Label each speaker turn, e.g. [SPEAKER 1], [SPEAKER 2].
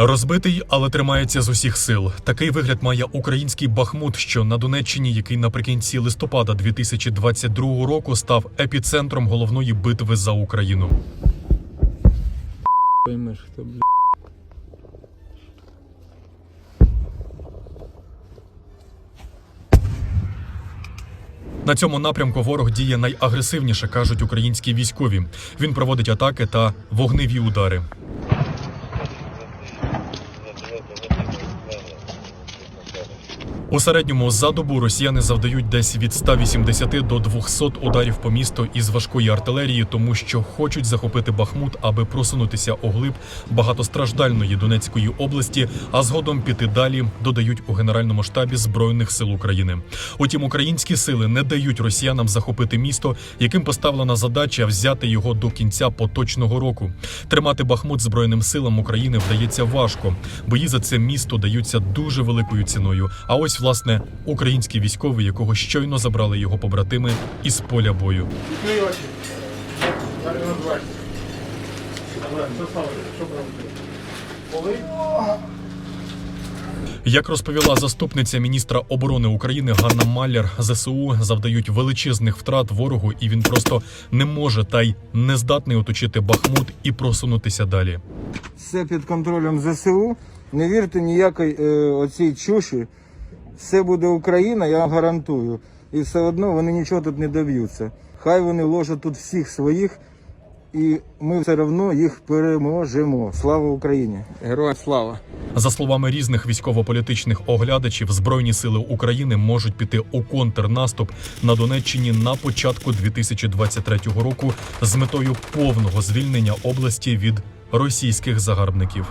[SPEAKER 1] Розбитий, але тримається з усіх сил. Такий вигляд має український Бахмут, що на Донеччині, який наприкінці листопада 2022 року став епіцентром головної битви за Україну.
[SPEAKER 2] Поймеш, хто, бля.
[SPEAKER 1] На цьому напрямку ворог діє найагресивніше, кажуть українські військові. Він проводить атаки та вогневі удари. У середньому за добу росіяни завдають десь від 180 до 200 ударів по місту із важкої артилерії, тому що хочуть захопити Бахмут, аби просунутися оглиб багатостраждальної Донецької області, а згодом піти далі, додають у генеральному штабі збройних сил України. Утім, українські сили не дають росіянам захопити місто, яким поставлена задача взяти його до кінця поточного року. Тримати Бахмут збройним силам України вдається важко. Бої за це місто даються дуже великою ціною. А ось власне український військовий, якого щойно забрали його побратими із поля бою. Як розповіла заступниця міністра оборони України Ганна Маляр, ЗСУ завдають величезних втрат ворогу, і він просто не може та й не здатний оточити Бахмут і просунутися далі.
[SPEAKER 2] Все під контролем ЗСУ. Не вірте ніякої е, оцій чуші. Все буде Україна, я вам гарантую. І все одно вони нічого тут не доб'ються. Хай вони ложать тут всіх своїх, і ми все одно їх переможемо. Слава Україні! Героям слава!
[SPEAKER 1] За словами різних військово-політичних оглядачів, збройні сили України можуть піти у контрнаступ на Донеччині на початку 2023 року з метою повного звільнення області від російських загарбників.